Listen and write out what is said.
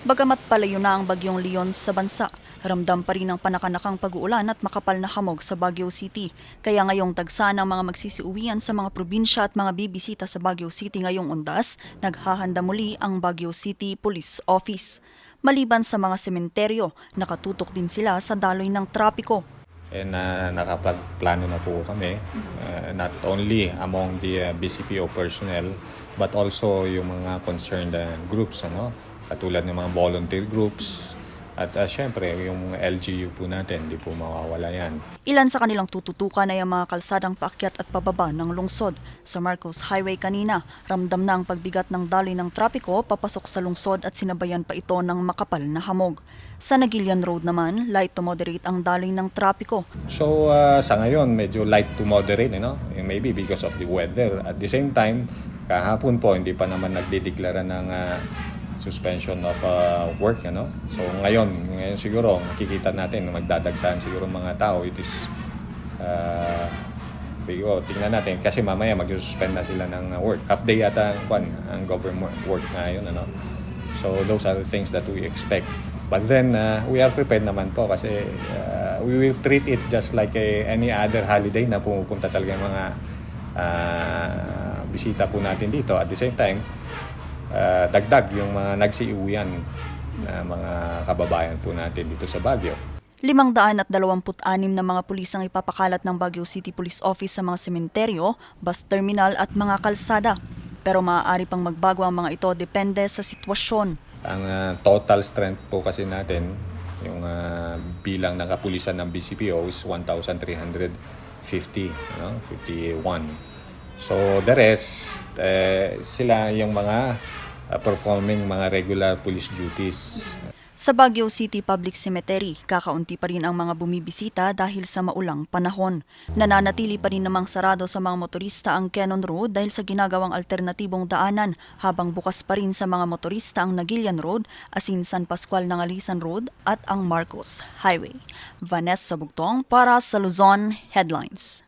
Bagamat palayo na ang bagyong Leon sa bansa, ramdam pa rin ang panakanakang pag-uulan at makapal na hamog sa Baguio City. Kaya ngayong tagsa ng mga magsisiuwian sa mga probinsya at mga bibisita sa Baguio City ngayong undas, naghahanda muli ang Baguio City Police Office. Maliban sa mga sementeryo, nakatutok din sila sa daloy ng trapiko. And uh, nakapagplano na po kami, uh, not only among the uh, BCPO personnel, but also yung mga concerned uh, groups, ano? Katulad ng mga volunteer groups, at uh, syempre yung LGU po natin, di po mawawala yan. Ilan sa kanilang tututukan ay ang mga kalsadang paakyat at pababa ng lungsod. Sa Marcos Highway kanina, ramdam na ang pagbigat ng daloy ng trapiko papasok sa lungsod at sinabayan pa ito ng makapal na hamog. Sa Nagilian Road naman, light to moderate ang daloy ng trapiko. So uh, sa ngayon, medyo light to moderate, you know? maybe because of the weather. At the same time, kahapon po, hindi pa naman nagdideklara ng uh, suspension of uh, work. Ano? So ngayon, ngayon siguro, makikita natin na magdadagsahan siguro mga tao. It is, uh, bigo, tingnan natin. Kasi mamaya mag-suspend na sila ng uh, work. Half day yata ang, kwan, ang government work ngayon. Ano? So those are the things that we expect. But then, uh, we are prepared naman po kasi uh, we will treat it just like a, any other holiday na pumupunta talaga yung mga uh, bisita po natin dito. At the same time, uh, dagdag yung mga nagsiuwian na mga kababayan po natin dito sa Baguio. Limang daan at dalawamput anim na mga pulis ang ipapakalat ng Baguio City Police Office sa mga sementeryo, bus terminal at mga kalsada. Pero maaari pang magbago ang mga ito depende sa sitwasyon. Ang uh, total strength po kasi natin, yung uh, bilang ng kapulisan ng BCPO is 1,350, no? 51. So the rest, eh, sila yung mga uh, performing mga regular police duties. Sa Baguio City Public Cemetery, kakaunti pa rin ang mga bumibisita dahil sa maulang panahon. Nananatili pa rin namang sarado sa mga motorista ang Cannon Road dahil sa ginagawang alternatibong daanan habang bukas pa rin sa mga motorista ang Nagilian Road, Asin San Pascual ng Alisan Road at ang Marcos Highway. Vanessa Bugtong para sa Luzon Headlines.